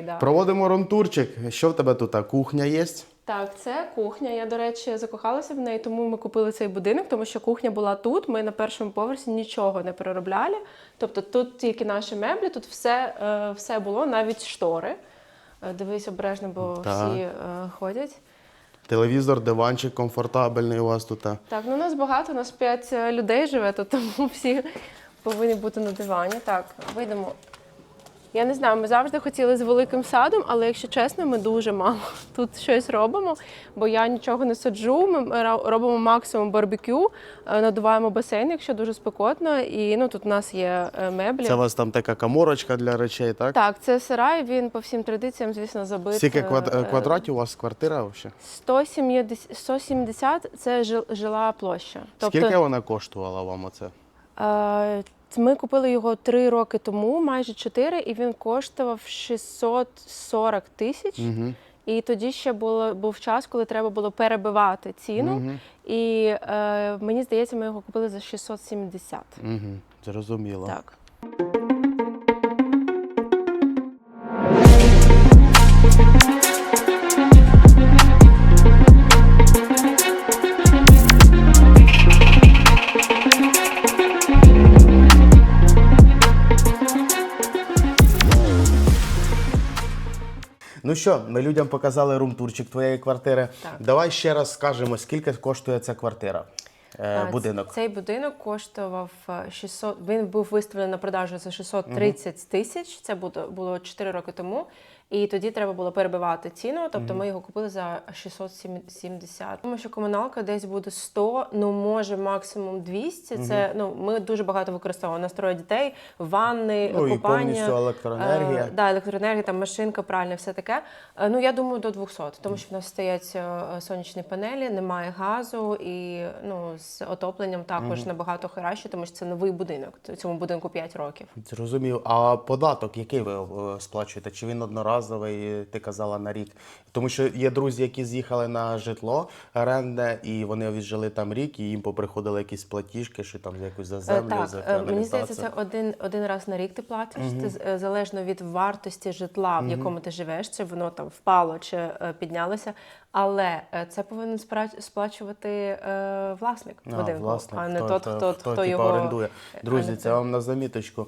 Да. Проводимо румтурчик. Що в тебе тут? Кухня є? Так, це кухня. Я, до речі, закохалася в неї, тому ми купили цей будинок, тому що кухня була тут. Ми на першому поверсі нічого не переробляли. Тобто тут тільки наші меблі, тут все, е, все було, навіть штори. Е, Дивись обережно, бо Так. всі е, ходять. Телевізор, диванчик комфортабельний у вас тут. Так, ну у нас багато, у нас п'ять е, людей живе, тут тому всі повинні бути на дивані. Так, вийдемо. Я не знаю, ми завжди хотіли з великим садом, але якщо чесно, ми дуже мало тут щось робимо, бо я нічого не саджу. Ми робимо максимум барбекю, е, надуваємо басейн, якщо дуже спекотно. І ну тут у нас є е, меблі. Це у вас там така каморочка для речей, так? Так, це сарай. Він по всім традиціям, звісно, забит. Скільки е, квадратів у вас квартира взагалі? 170, 170 – це жил- жила площа. Тобто, Скільки вона коштувала вам оце? Е, Ми купили його три роки тому, майже чотири, і він коштував 640 тисяч. Угу. І тоді ще було, був час, коли треба було перебивати ціну. Угу. І е, мені здається, ми його купили за 670. Угу. Зрозуміло. Так. Ну що, ми людям показали румтурчик твоєї квартири. Так. Давай ще раз скажемо, скільки коштує ця квартира, е, будинок. Цей будинок коштував е, 600, він був виставлений на продажу за 630 тисяч. Це було 4 роки тому. І тоді треба було перебивати ціну, тобто ми його купили за 670. Тому що комуналка десь буде 100, ну може максимум 200. Це ну ми дуже багато використовуємо. У нас троє дітей, ванни, Ну, і купання. повністю електроенергія. Е, да, електроенергія, там машинка, пральня, все таке. Е, Ну я думаю, до 200, тому що в нас стоять е, сонячні панелі, немає газу, і ну з отопленням також набагато краще, тому що це новий будинок. Цьому будинку 5 років. Зрозумів. А податок, який ви е, сплачуєте? Чи він одноразовий, ти казала на рік? Тому що є друзі, які з'їхали на житло орендне, і вони віджили там рік, і їм поприходили якісь платіжки, що там за якусь за Е, землю, Так, за е, мені здається, це один, один раз на рік ти платиш. Ти е, залежно від вартості житла, в якому ти живеш, чи воно там впало чи піднялося. Але це повинен сплачувати е, власник А, будинку, власник, а не тот, хто, хто, типу, його орендує. Друзі, це вам на заміточку.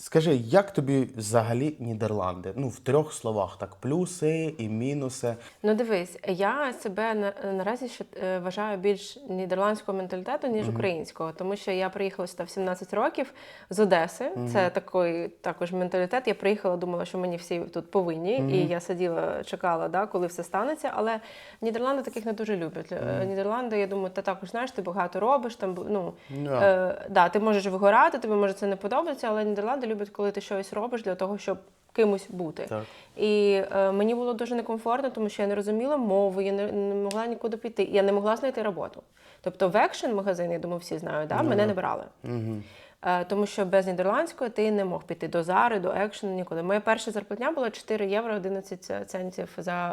Скажи, як тобі взагалі Нідерланди? Ну, в трьох словах, так, плюси і мінуси. Ну дивись, я себе на, наразі ще е, вважаю більш нідерландського менталітету, ніж українського, тому що я приїхала сюди в 17 років з Одеси. Це такий також менталітет. Я приїхала, думала, що мені всі тут повинні, і я сиділа, чекала, да, коли все станеться. Але Нідерланди таких не дуже люблять. Е, Нідерланди, я думаю, ти також знаєш, ти багато робиш. Там ну Да. е, да, ти можеш вигорати, тобі може це не подобається, але Нідерланди люблять, коли ти щось робиш для того, щоб кимось бути. Так. І е, мені було дуже некомфортно, тому що я не розуміла мову, я не, не могла нікуди піти. Я не могла знайти роботу. Тобто в екшн магазин, я думаю, всі знають, да? мене не брали. Угу. Е, тому що без нідерландської ти не мог піти до зари, до екшену нікуди. Моя перша зарплатня була 4 євро 11 центів за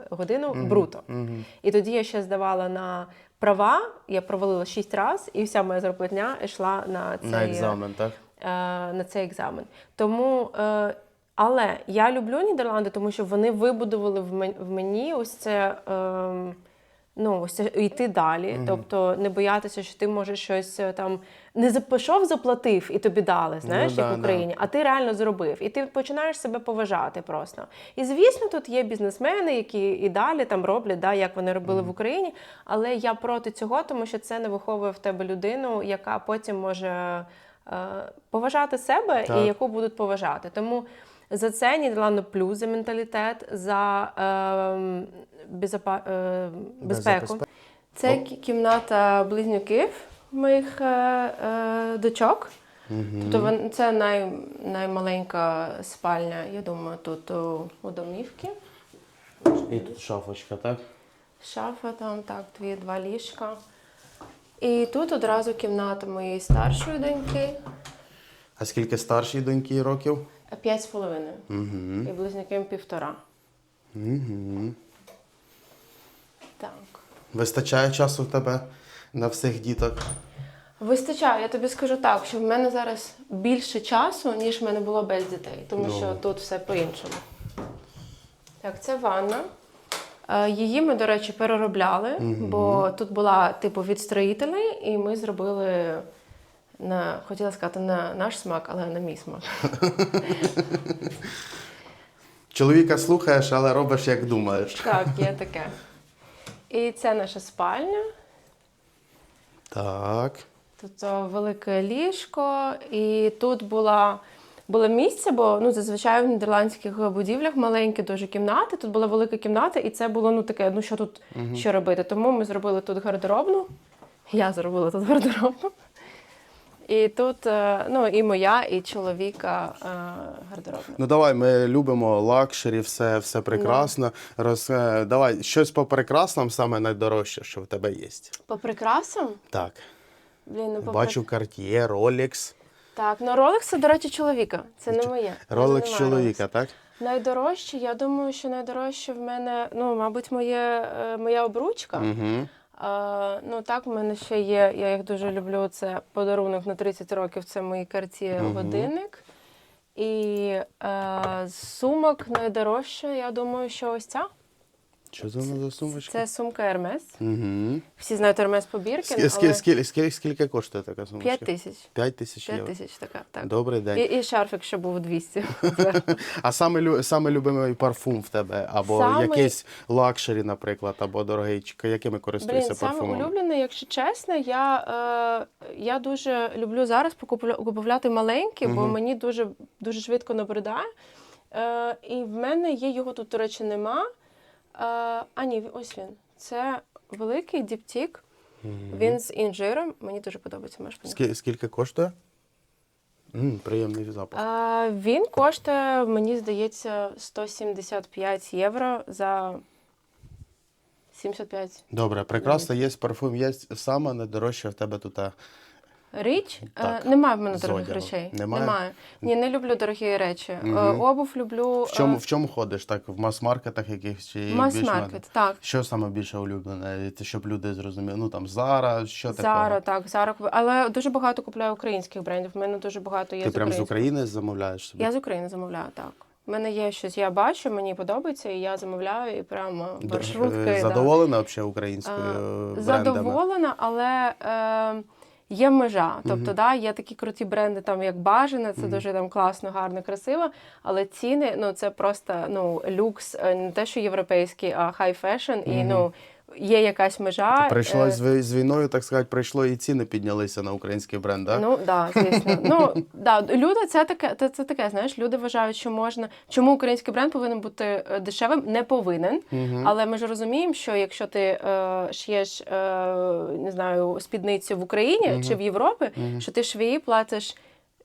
е, годину бруто. І тоді я ще здавала на права, я провалила 6 разів, і вся моя зарплатня йшла на цей, На екзамен, так? Е, на цей екзамен. Тому, е, але я люблю Нідерланди, тому що вони вибудували в мені ось це. Е, Ну, ось це йти далі, тобто не боятися, що ти можеш щось е, там не за- пішов, заплатив і тобі дали, знаєш, Ну да, як в да. Україні, а ти реально зробив, і ти починаєш себе поважати просто. І звісно, тут є бізнесмени, які і далі там роблять, да, як вони робили в Україні. Але я проти цього, тому що це не виховує в тебе людину, яка потім може поважати себе Так. і яку будуть поважати. Тому за це Нідерланди плюс за менталітет, за е, безопа- е, безпеку. Це кімната близнюків моїх е, е, дочок. Тобто це най, наймаленька спальня, я думаю, тут у, у домівки. І тут шафочка, так? Шафа там, так, дві, два ліжка. І тут одразу кімната моєї старшої доньки, А скільки старшій доньки років? п'ять з половиною. Угу. І близнюкам півтора. Угу. Так. Вистачає часу в тебе на всіх діток? Вистачає, я тобі скажу так, що в мене зараз більше часу, ніж в мене було без дітей, тому Ну. що тут все по-іншому. Так, це ванна. Е, Її ми, до речі, переробляли, бо тут була типу від строїтелей, і ми зробили на, хотіла сказати, на наш смак, але на мій смак. Чоловіка слухаєш, але робиш як думаєш. Так, є таке. І це наша спальня. Так. Тут велике ліжко, і тут була. Було місце, бо ну зазвичай в нідерландських будівлях маленькі дуже кімнати. Тут була велика кімната, і це було ну таке, ну що тут що робити. Тому ми зробили тут гардеробну. Я зробила тут гардеробну. І тут е, ну, і моя, і чоловіка е, гардеробна. Ну давай, ми любимо лакшері, все, все прекрасно. Роз... е, Давай, щось по прекрасному, саме найдорожче, що в тебе є. По прикрасам? Так. Блін, ну по Бачу Cartier, Rolex. Так, ну Rolex це, до речі, чоловіка. Це не моє. Rolex чоловіка, так? Найдорожче, я думаю, що найдорожче в мене, ну, мабуть, моє, е, моя обручка. Угу. Е, ну так, в мене ще є, я їх дуже люблю. Це подарунок на 30 років, це мої Cartier годинник. І е, сумок найдорожче, я думаю, що ось ця. Що це вона за сумочка? Це сумка Hermes. Угу. Всі знають Hermes по Біркін, Скільки, але скільки, скільки, скільки коштує така сумочка? 5 тисяч. 5 тисяч 5 євро. тисяч така, так. Добрий день. І, і шарфик, що був 200. А саме, лю- саме любимий парфум в тебе? Або Самий- якийсь лакшері, наприклад, або дорогий, чи якими користуєшся Блін, саме улюблений, якщо чесно, я, е, я дуже люблю зараз покупля- купувати маленькі, бо мені дуже, дуже швидко набридає. Е, і в мене є його тут, до речі, нема. Е, а ні, ось він. Це великий діптік. Він з інжиром. Мені дуже подобається поняти. Скільки, скільки коштує? М, приємний запах. Е, він коштує, мені здається, 175 євро за 75 Добре, прекрасно, є парфум, є саме найдорожче в тебе тут. а, Річ? Так. Е, немає в мене З дорогих одягу. речей. Немає? Ні, не люблю дорогі речі. Е, обув люблю. В чому, е, в чому ходиш? Так, в мас-маркетах якихось чи Мас-маркет, більш так. Що саме більше улюблене, щоб люди зрозуміли? Ну там Зара, що таке? Зара, так, Зара. Але дуже багато купляю українських брендів. У мене дуже багато є Ти з прям з. України замовляєш собі? Я з України замовляю, так. У мене є щось, я бачу, мені подобається, і я замовляю і прямо Д- маршрутки. е, да. Задоволена взагалі українською Е, брендами? Задоволена, але е, є межа. Тобто, да, є такі круті бренди, там як бажане, це дуже там класно, гарно, красиво. Але ціни ну це просто ну люкс, е, не те, що європейський, а хай фешн. І ну є якась межа. Прийшло е, з, з війною, так сказати, прийшло і ціни піднялися на український бренд, так? Ну да, звісно. Ну да, люди це таке, це, це таке. Знаєш, люди вважають, що можна. Чому український бренд повинен бути е, дешевим? Не повинен. Але ми ж розуміємо, що якщо ти е, ш'єш, е, не знаю, спідницю в Україні чи в Європі, що ти швії платиш.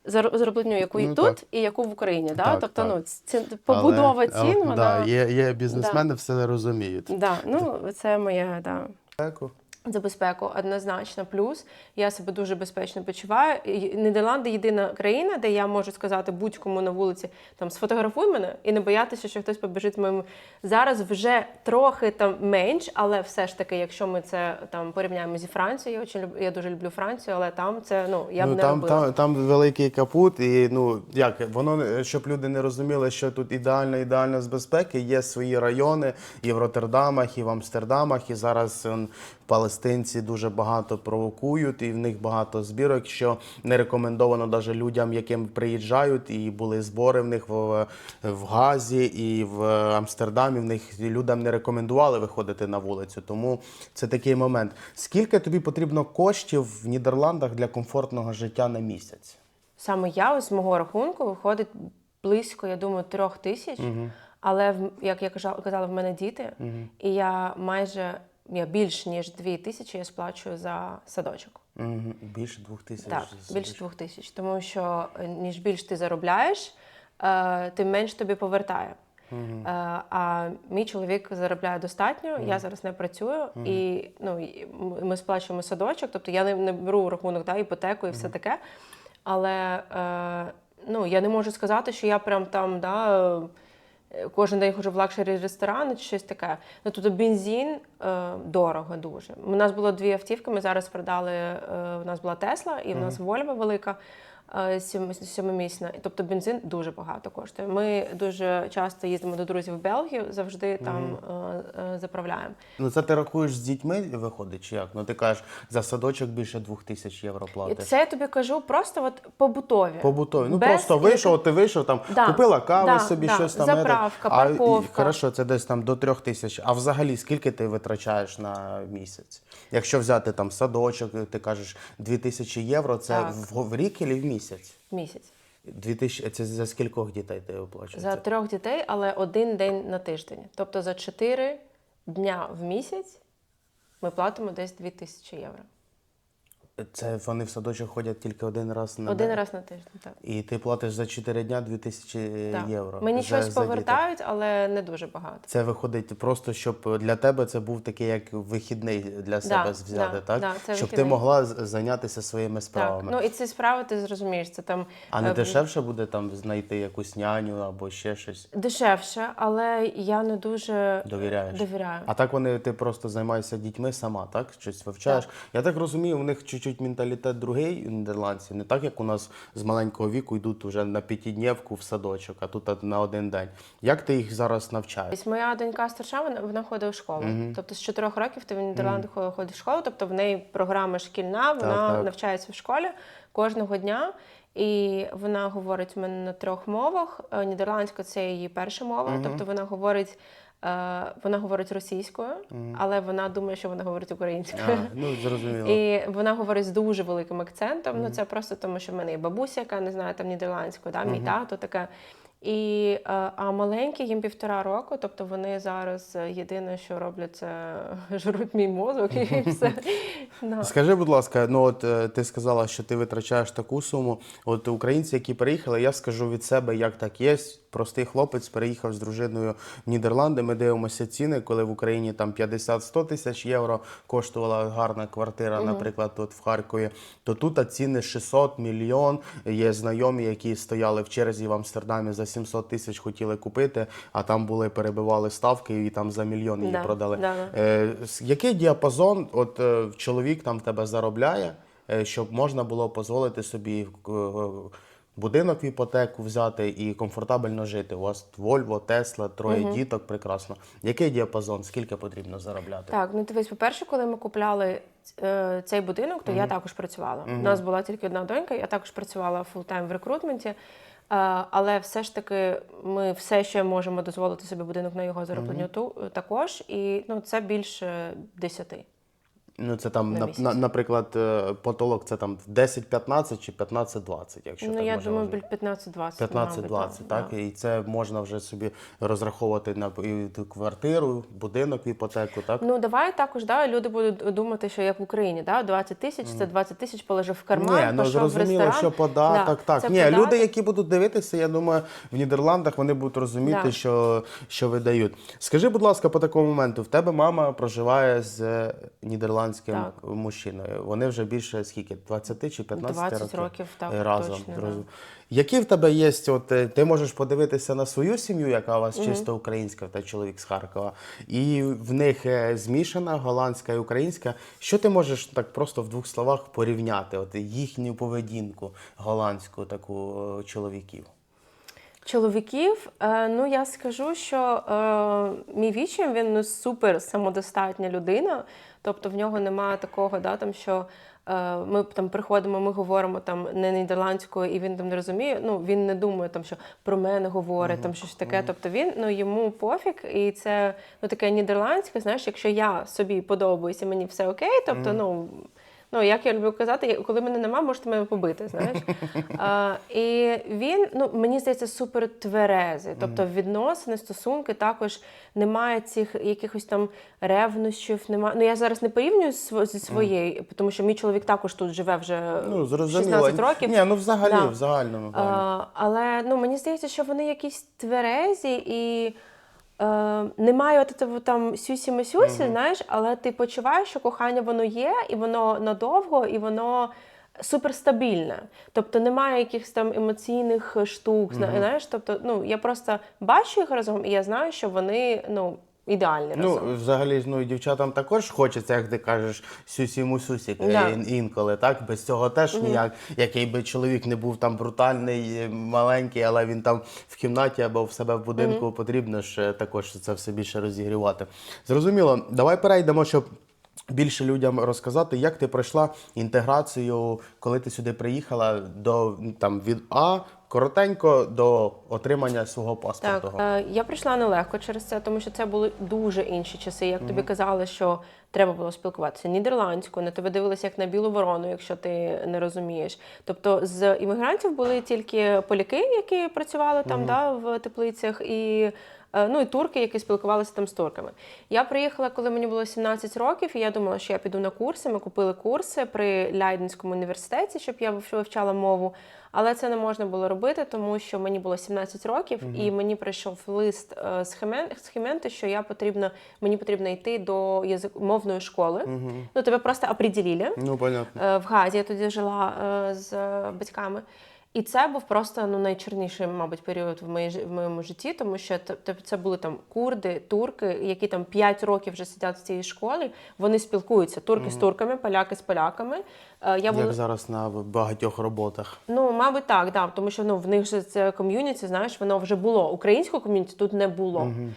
Зар- Заробленню, яку і Ну, тут, так. і яку в Україні. Да? Так, тобто, так. ну, ці, побудова Але- цін, але, вона. да, є, є бізнесмени, все розуміють. Да, ну, це моя, да. Дякую. За безпеку однозначно плюс. Я себе дуже безпечно почуваю. Нідерланди єдина країна, де я можу сказати будь-кому на вулиці там сфотографуй мене і не боятися, що хтось побіжить моїм. Зараз вже трохи там менш, але все ж таки, якщо ми це там порівняємо зі Францією, я люб- я дуже люблю Францію, але там це ну я б ну, не там, робила. там, там великий капут, і ну як воно щоб люди не розуміли, що тут ідеально, ідеально з безпеки. Є свої райони і в Роттердамах, і в Амстердамах. І зараз ем, палестинці дуже багато провокують, і в них багато збірок, що не рекомендовано навіть людям, яким приїжджають, і були збори в них в, в Газі і в Амстердамі. В них людям не рекомендували виходити на вулицю. Тому це такий момент. Скільки тобі потрібно коштів в Нідерландах для комфортного життя на місяць? Саме я з мого рахунку виходить близько, я думаю, трьох тисяч. Але в- як я казала, в мене діти, і я майже я більш ніж дві тисячі я сплачую за садочок. Мгм. Більше двох тисяч. Так, більше двох тисяч. Тому що е, ніж більш ти заробляєш, е, тим менш тобі повертає. Е, а мій чоловік заробляє достатньо, я зараз не працюю, і ну, і м- ми сплачуємо садочок, тобто я не, не беру рахунок да, іпотеку і все таке. Але е, ну, я не можу сказати, що я прям там да, кожен день ходжу в лакшері ресторани чи щось таке. Ну, тобто бензин е, дорого дуже. У нас було дві автівки, ми зараз продали, е, у нас була Тесла і в нас Вольва велика. Е, І, тобто бензин дуже багато коштує. Ми дуже часто їздимо до друзів в Белгію, завжди там е, е, заправляємо. Ну це ти рахуєш з дітьми виходить, чи як? Ну ти кажеш, за садочок більше двох тисяч євро І платиш. це я тобі кажу просто от побутові. Побутові. Ну Без просто вийшов, ти вийшов там, Да, купила кави да, собі, да. щось там. Заправка, а, і- парковка. Хорошо, це десь там до трьох тисяч. А взагалі скільки ти витрачаєш на місяць? Якщо взяти там садочок, ти кажеш 2 тисячі євро, це Так. в, в рік і в місяць? Місяць. Дві тисячі це за скількох дітей ти оплачуєш? За трьох дітей, але один день на тиждень. Тобто за чотири дня в місяць ми платимо десь дві тисячі євро. Це вони в садочок ходять тільки один раз на Один день? раз на тиждень. Так. І ти платиш за 4 дня 2000 так. євро. Мені за- щось за повертають, але не дуже багато. Це виходить просто, щоб для тебе це був такий як вихідний для себе взяти, да, так? да, це щоб ти могла зайнятися своїми Так. справами. Ну і ці справи ти зрозумієш, це там а не е, дешевше буде там знайти якусь няню або ще щось. дешевше, але я не дуже Довіряєш? довіряю. А так вони ти просто займаєшся дітьми сама, так? Щось вивчаєш. Я так розумію, у них чуть-чуть менталітет другий у нідерландців, не так як у нас з маленького віку йдуть уже на п'ятидневку в садочок, а тут на один день. Як ти їх зараз навчаєш? Моя донька старша, вона, вона ходить у школу. Тобто з 4 років ти в Нідерландах ходить в школу, тобто в неї програма шкільна, вона так. навчається в школі кожного дня. І вона говорить в мене на трьох мовах. Е, Нідерландська це її перша мова, тобто вона говорить. Е, Вона говорить російською, але вона думає, що вона говорить українською. А, ну зрозуміло. І вона говорить з дуже великим акцентом. Ну це просто тому, що в мене є бабуся, яка не знає там нідерландською, да, мій тато таке. І, е, а маленькі їм півтора року, тобто вони зараз е, єдине, що роблять, це жруть мій мозок і все. Скажи, будь ласка, ну от ти сказала, що ти витрачаєш таку суму. От українці, які переїхали, я скажу від себе, як так є. Простий хлопець переїхав з дружиною в Нідерланди. Ми дивимося ціни, коли в Україні там 50-100 тисяч євро коштувала гарна квартира, наприклад, тут в Харкові. То тут ціни 600 мільйон. Є знайомі, які стояли в черзі в Амстердамі за 700 тисяч хотіли купити, а там були перебивали ставки і там за мільйон її Да, продали. да, да. Е, який діапазон от е, чоловік там в тебе заробляє, е, щоб можна було дозволити собі е, будинок в іпотеку взяти і комфортабельно жити? У вас Вольво, Тесла, троє діток, прекрасно. Який діапазон? Скільки потрібно заробляти? Так, ну дивись, по-перше, коли ми купляли е, цей будинок, то я також працювала. У нас була тільки одна донька, я також працювала фултайм в рекрутменті. Е, але все ж таки ми все ще можемо дозволити собі будинок на його заробленню ту також. І ну, це більше 10. Ну це там, На на, місяць. на, наприклад, е, потолок це там 10-15 чи 15-20, якщо ну, так я можна думаю, біль 15-20. 15-20, так? да. І це можна вже собі розраховувати на і квартиру, будинок іпотеку, так? Ну давай також да, люди будуть думати, що як в Україні, да, 20 тисяч це 20 тисяч положив в карман, Ні, ну пішов в зрозуміло, ресторан. що податок. Да, так. Ні, податок. люди, які будуть дивитися, я думаю, в Нідерландах вони будуть розуміти, Да. що, що видають. Скажи, будь ласка, по такому моменту, в тебе мама проживає з е, нідерландським Так. мужчиною. Вони вже більше скільки? 20 чи 15 20 років, років, так, е, разом. точно, да. Які в тебе є, от е, ти можеш подивитися на свою сім'ю, яка у вас чисто українська, та чоловік з Харкова, і в них е, змішана голландська і українська. Що ти можеш так просто в двох словах порівняти? От їхню поведінку голландську, таку чоловіків? Чоловіків, ну я скажу, що е, мій вічим він супер самодостатня людина. Тобто в нього немає такого, да, там, що е, ми там приходимо, ми говоримо там не нідерландською, і він там не розуміє. Ну він не думає, там, що про мене говорить, там щось таке. Тобто він ну йому пофіг, і це ну таке нідерландське. Знаєш, якщо я собі подобаюся, мені все окей, тобто, ну. Ну, як я люблю казати, коли мене нема, можете мене побити, знаєш. А, і він, ну, мені здається, супер тверезий. Тобто відносини, стосунки також немає цих якихось там ревнощів. Немає. Ну, я зараз не порівнюю зі своєю, тому що мій чоловік також тут живе вже Ну, 16 років. Ні, ну взагалі, Да. в загальному. плані. А, але ну, мені здається, що вони якісь тверезі і. Е, немає от этого там сюсі-масюсі, знаєш, але ти почуваєш, що кохання воно є, і воно надовго, і воно суперстабільне. Тобто немає якихось там емоційних штук. зна- Знаєш, тобто, ну я просто бачу їх разом, і я знаю, що вони ну. Ідеальні разом. Ну, взагалі, ну, і дівчатам також хочеться, як ти кажеш, сюсі-мусусік Да. ін- інколи, так? Без цього теж ніяк. Який би чоловік не був там брутальний, е, маленький, але він там в кімнаті або в себе в будинку потрібно ж е, також це все більше розігрівати. Зрозуміло, давай перейдемо, щоб. Більше людям розказати, як ти пройшла інтеграцію, коли ти сюди приїхала до там від А коротенько до отримання свого паспорту. Так, е, я прийшла нелегко через це, тому що це були дуже інші часи. Як тобі казали, що треба було спілкуватися нідерландською, на тебе дивилися як на білу ворону, якщо ти не розумієш. Тобто з іммігрантів були тільки поляки, які працювали там да, в теплицях, і ну і турки, які спілкувалися там з турками. Я приїхала, коли мені було 17 років, і я думала, що я піду на курси. Ми купили курси при Ляйденському університеті, щоб я вивчала мову. Але це не можна було робити, тому що мені було 17 років, і мені прийшов лист е, з Хемен з Хементи, що я потрібно, мені потрібно йти до язик мовної школи. Ну тебе просто определили. Ну, понятно. Е, В Газі я тоді жила е, з е, батьками. І це був просто ну найчорніший, мабуть, період в, моїй, в моєму житті, тому що це були там курди, турки, які там 5 років вже сидять в цій школі. Вони спілкуються турки з турками, поляки з поляками. Е, Я була Як зараз на багатьох роботах. Ну, мабуть, так, да, тому що ну, в них же це ком'юніті, знаєш, воно вже було. Українського ком'юніті тут не було. Е,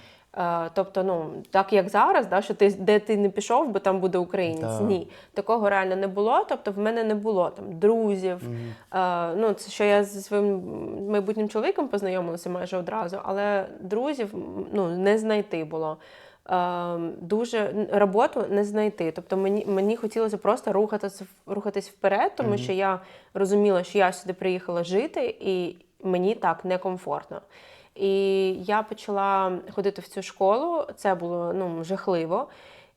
тобто, ну, так як зараз, да, що ти де ти не пішов, бо там буде українець. Так. Ні, такого реально не було. Тобто, в мене не було там друзів. Е, ну, це що я зі своїм майбутнім чоловіком познайомилася майже одразу, але друзів ну, не знайти було. Е, дуже роботу не знайти. Тобто мені, мені хотілося просто рухатись, рухатись вперед, тому що я розуміла, що я сюди приїхала жити, і мені так некомфортно. І я почала ходити в цю школу. Це було ну, жахливо.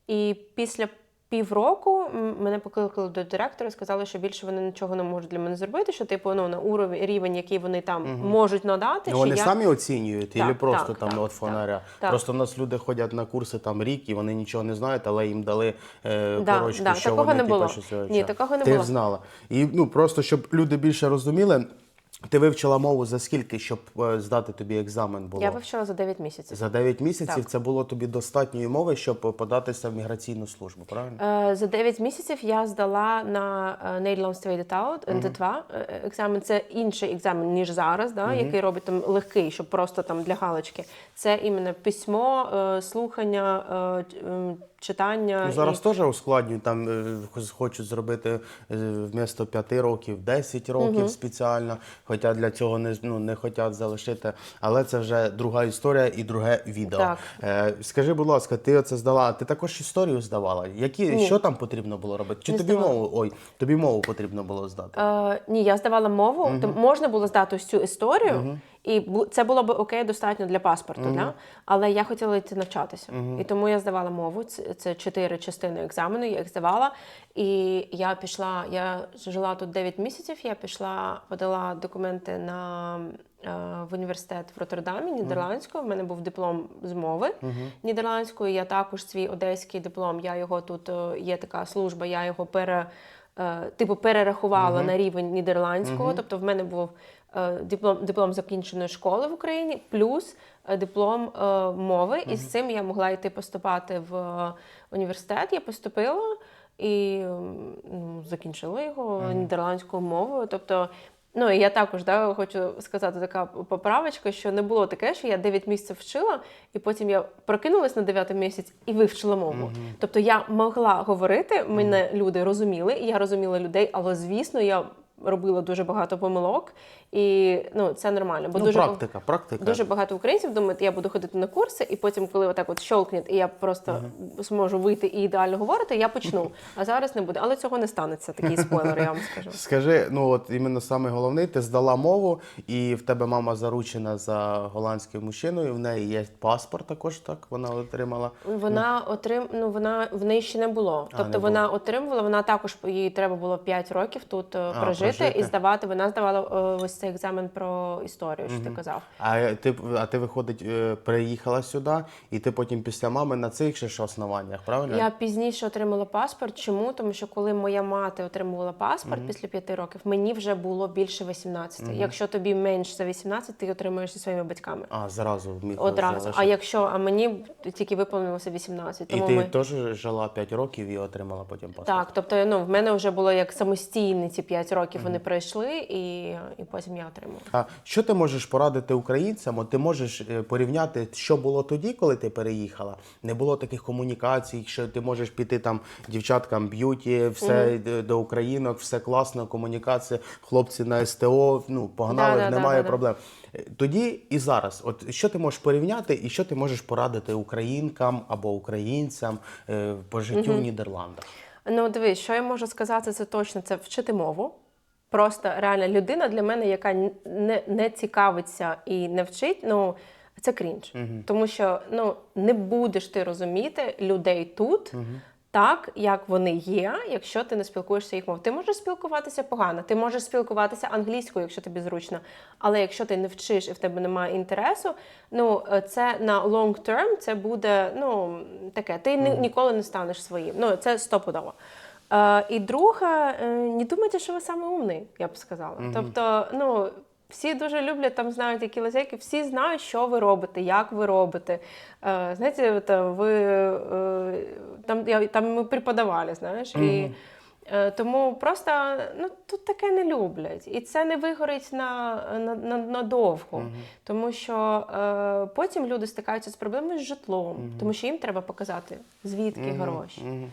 І після півроку мене покликали до директора і сказали, що більше вони нічого не можуть для мене зробити, що типу ну, на уровень рівень, який вони там можуть надати. Ну, що вони я... самі оцінюють, Так, або просто так, там так, от фонаря. так. Просто в нас люди ходять на курси там рік, і вони нічого не знають, але їм дали е, Да, корочку, да, що такого вони не було. типу, що Ні, такого не Ти було. знала. І ну просто щоб люди більше розуміли, ти вивчила мову за скільки, щоб е, здати тобі екзамен було? Я вивчила за 9 місяців. За 9 місяців Так. це було тобі достатньої мови, щоб податися в міграційну службу, правильно? Е, За 9 місяців я здала на е, Nederlands Tweede Taal, НД2 е, екзамен. Це інший екзамен, ніж зараз, да, який робить там легкий, щоб просто там для галочки. Це іменно письмо, е, слухання, е, м, читання. Ну, зараз і- теж ускладнюють, там е, хочуть зробити е, вмісто 5 років 10 років спеціально, хоча для цього не, ну, не хочуть залишити. Але це вже друга історія і друге відео. Так. Е, скажи, будь ласка, ти оце здала, ти також історію здавала? Які, Ні. Що там потрібно було робити? Чи Не тобі здавала. мову? Ой, тобі мову потрібно було здати? Е, ні, я здавала мову, то можна було здати ось цю історію, і це було б окей, достатньо для паспорту. Да? Але я хотіла йти навчатися. І тому я здавала мову. Це, чотири частини екзамену, я їх здавала. І я пішла, я жила тут 9 місяців, я пішла, подала документи на. е, В університет в Роттердамі, нідерландською. У мене був диплом з мови нідерландської. Я також свій одеський диплом. Я його тут е, є така служба, я його пере, е, типу перерахувала на рівень нідерландського. Тобто в мене був диплом, диплом закінченої школи в Україні, плюс е, диплом е, мови. І з цим я могла йти поступати в е, університет. Я поступила і ну, закінчила його нідерландською мовою. Тобто. Ну, і я також да, хочу сказати така поправочка, що не було таке, що я 9 місяців вчила, і потім я прокинулась на 9 місяць і вивчила мову. Тобто я могла говорити, мене люди розуміли, і я розуміла людей, але звісно, я робила дуже багато помилок, і ну, це нормально. Бо ну, дуже, практика, практика. дуже багато українців думають, я буду ходити на курси, і потім, коли отак от щолкнет, і я просто зможу вийти і ідеально говорити, я почну. А зараз не буде. Але цього не станеться. Такий спойлер, я вам скажу. Скажи, ну от іменно саме головне, ти здала мову, і в тебе мама заручена за голландським мужчиною. В неї є паспорт також, так вона отримала. Вона отрим... ну, вона в неї ще не було. Тобто не було. вона отримувала, вона також їй треба було 5 років тут е, А, прожити. Жити, і здавати. Вона здавала е, ось цей екзамен про історію, що ти казав. А ти, а ти виходить, е, приїхала сюди, і ти потім після мами на цих же ж основаннях, правильно? Я пізніше отримала паспорт. Чому? Тому що коли моя мати отримувала паспорт після п'яти років, мені вже було більше 18. Якщо тобі менше за 18, ти отримуєш зі своїми батьками. А, зразу Одразу. залишити. А якщо а мені тільки виповнилося 18, І ти ми теж жила 5 років і отримала потім паспорт? так. Тобто, ну в мене вже було як самостійні ці 5 років. Вони пройшли, і, і потім я отримала. А що ти можеш порадити українцям? От ти можеш е, порівняти, що було тоді, коли ти переїхала. Не було таких комунікацій, що ти можеш піти там дівчаткам б'юті, все е, до українок, все класно, комунікація, хлопці на СТО. Ну погнали, Да, да, немає да, проблем. Е, Тоді і зараз, от що ти можеш порівняти, і що ти можеш порадити українкам або українцям е, по життю в Нідерландах? Ну, дивись, що я можу сказати, це точно це вчити мову. Просто реальна людина для мене, яка не, не цікавиться і не вчить, ну це крінж. Тому що ну, не будеш ти розуміти людей тут. Так, як вони є, якщо ти не спілкуєшся їх мовою. Ти можеш спілкуватися погано, ти можеш спілкуватися англійською, якщо тобі зручно. Але якщо ти не вчиш і в тебе немає інтересу, ну е, це на long term це буде ну таке. Ти ні- ніколи не станеш своїм. Ну це стопудово. Е, і друге, е, не думайте, що ви саме умний, я б сказала. Тобто, ну. Всі дуже люблять, там знають які лазейки, всі знають, що ви робите, як ви робите. Е, знаєте, от, е, ви е, там, я, там ми преподавали, знаєш, і е, тому просто ну, тут таке не люблять. І це не вигорить на, на, на, надовго. Тому що е, потім люди стикаються з проблемою з житлом, тому що їм треба показати, звідки гроші. Е,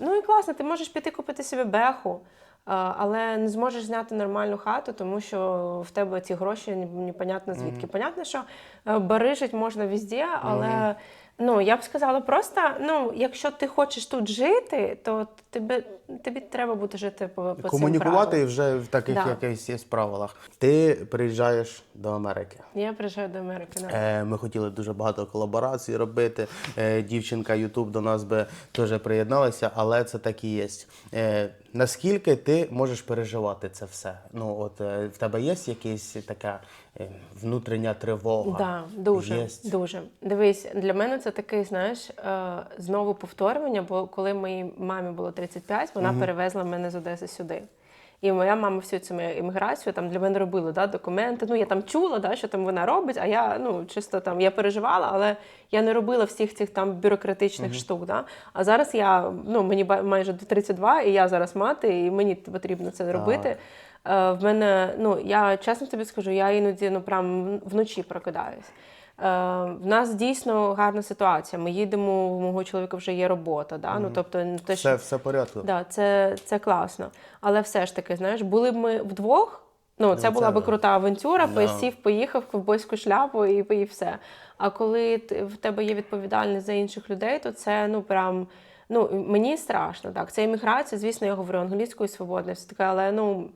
ну і класно, ти можеш піти купити собі беху. е, Але не зможеш зняти нормальну хату, тому що в тебе ці гроші непонятно звідки. Понятно, що е, барижить можна везде, але ну я б сказала, просто ну, якщо ти хочеш тут жити, то тебе тобі треба буде жити по, по цим Комунікувати правилам. вже в таких Да. якихось є правилах. Ти приїжджаєш до Америки. Я приїжджаю до Америки. да. Е, Ми хотіли дуже багато колаборацій робити. Е, Дівчинка Ютуб до нас би теж приєдналася, але це так і є. Е, Наскільки ти можеш переживати це все? Ну, от е, в тебе є якась така е, внутрішня тривога? Да, дуже, Єсть? дуже. Дивись, для мене це такий, знаєш, е, знову повторювання, бо коли моїй мамі було 35, вона перевезла мене з Одеси сюди. І моя мама всю цю мою імміграцію там для мене робила да, документи. Ну, я там чула, да, що там вона робить, а я ну, чисто там я переживала, але я не робила всіх цих там бюрократичних штук. Да. А зараз я, ну, мені майже до 32, і я зараз мати, і мені потрібно це робити. Е, в мене, ну я чесно тобі скажу, я іноді ну прям вночі прокидаюсь. Е, в нас дійсно гарна ситуація. Ми їдемо, у мого чоловіка вже є робота. Да? Ну, тобто, те, Все, все порядку. Да, це, це класно. Але все ж таки, знаєш, були б ми вдвох. Ну, це це була би крута авантюра, Да. посів, поїхав в ковбойську шляпу і, і все. А коли ти- в тебе є відповідальність за інших людей, то це ну прям. Ну, мені страшно, так. Це імміграція, звісно, я говорю англійською свободно, все таке, але ну.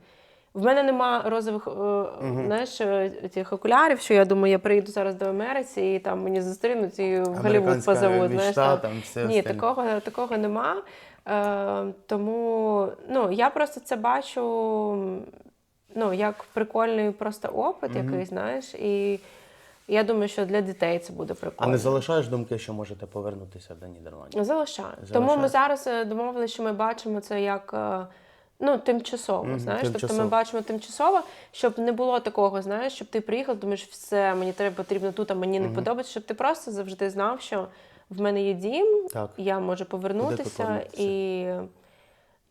В мене нема розових е, знаєш, е, цих окулярів, що я думаю, я приїду зараз до Америці і там мені зустрінуть і в Голлівуд позовуть. Знаєш, там. там все Ні, остальне. такого, такого нема. Е, тому ну, я просто це бачу ну, як прикольний просто опит якийсь, знаєш, і я думаю, що для дітей це буде прикольно. А не залишаєш думки, що можете повернутися до Нідерландів? Залишаю. Залишаю. Тому ми зараз е, домовилися, що ми бачимо це як. Ну, тимчасово, Мгм, знаєш, тобто ми бачимо тимчасово, щоб не було такого, знаєш, щоб ти приїхав, думаєш, все, мені треба потрібно тут, а мені не подобається, щоб ти просто завжди знав, що в мене є дім, Так. я можу повернутися, повернутися. і,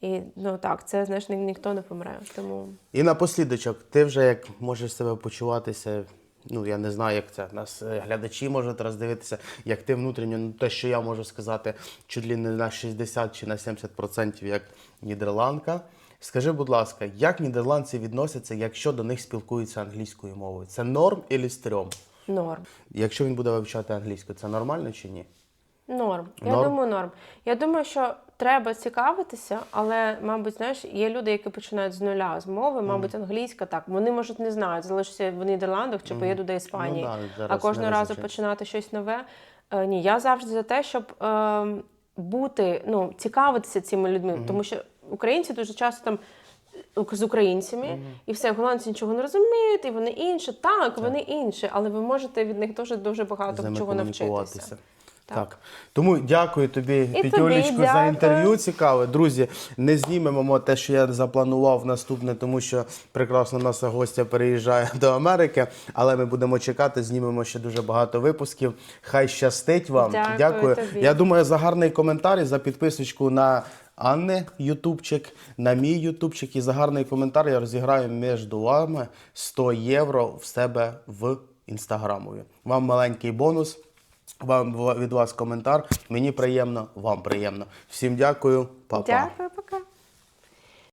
і ну так, це знаєш, ні- ніхто не помре. Тому І напослідочок, ти вже як можеш себе почуватися. Ну, я не знаю, як це. Нас е, глядачі можуть роздивитися, як ти внутрішньо, ну те, що я можу сказати, чуть ли не на 60 чи на 70% як нідерландка. Скажи, будь ласка, як нідерландці відносяться, якщо до них спілкуються англійською мовою? Це норм і стрьом? норм. Якщо він буде вивчати англійську, це нормально чи ні? Норм. Я Норм? думаю, норм. Я думаю, що треба цікавитися, але, мабуть, знаєш, є люди, які починають з нуля з мови, мабуть, англійська так. Вони, можуть, не знають, залишаться в Нідерландах чи поїду до Іспанії. Ну да, зараз а кожного не разу починати щось нове. Е, ні, я завжди за те, щоб е, бути, ну, цікавитися цими людьми. Тому що українці дуже часто там з українцями, і все, голландці нічого не розуміють, і вони інші. Так, вони інші, але ви можете від них дуже дуже багато чого навчитися. Так. Так. Тому дякую тобі, тобі за інтерв'ю. Цікаве. Друзі, не знімемо те, що я запланував наступне, тому що прекрасно наша гостя переїжджає до Америки. Але ми будемо чекати, знімемо ще дуже багато випусків. Хай щастить вам. Дякую тобі. Я думаю, за гарний коментар і за підписочку на. Анни Ютубчик, на мій Ютубчик і за гарний коментар я розіграю між вами 100 євро в себе в інстаграмові. Вам маленький бонус. Вам від вас коментар. Мені приємно, вам приємно. Всім дякую, па-па. Дякую,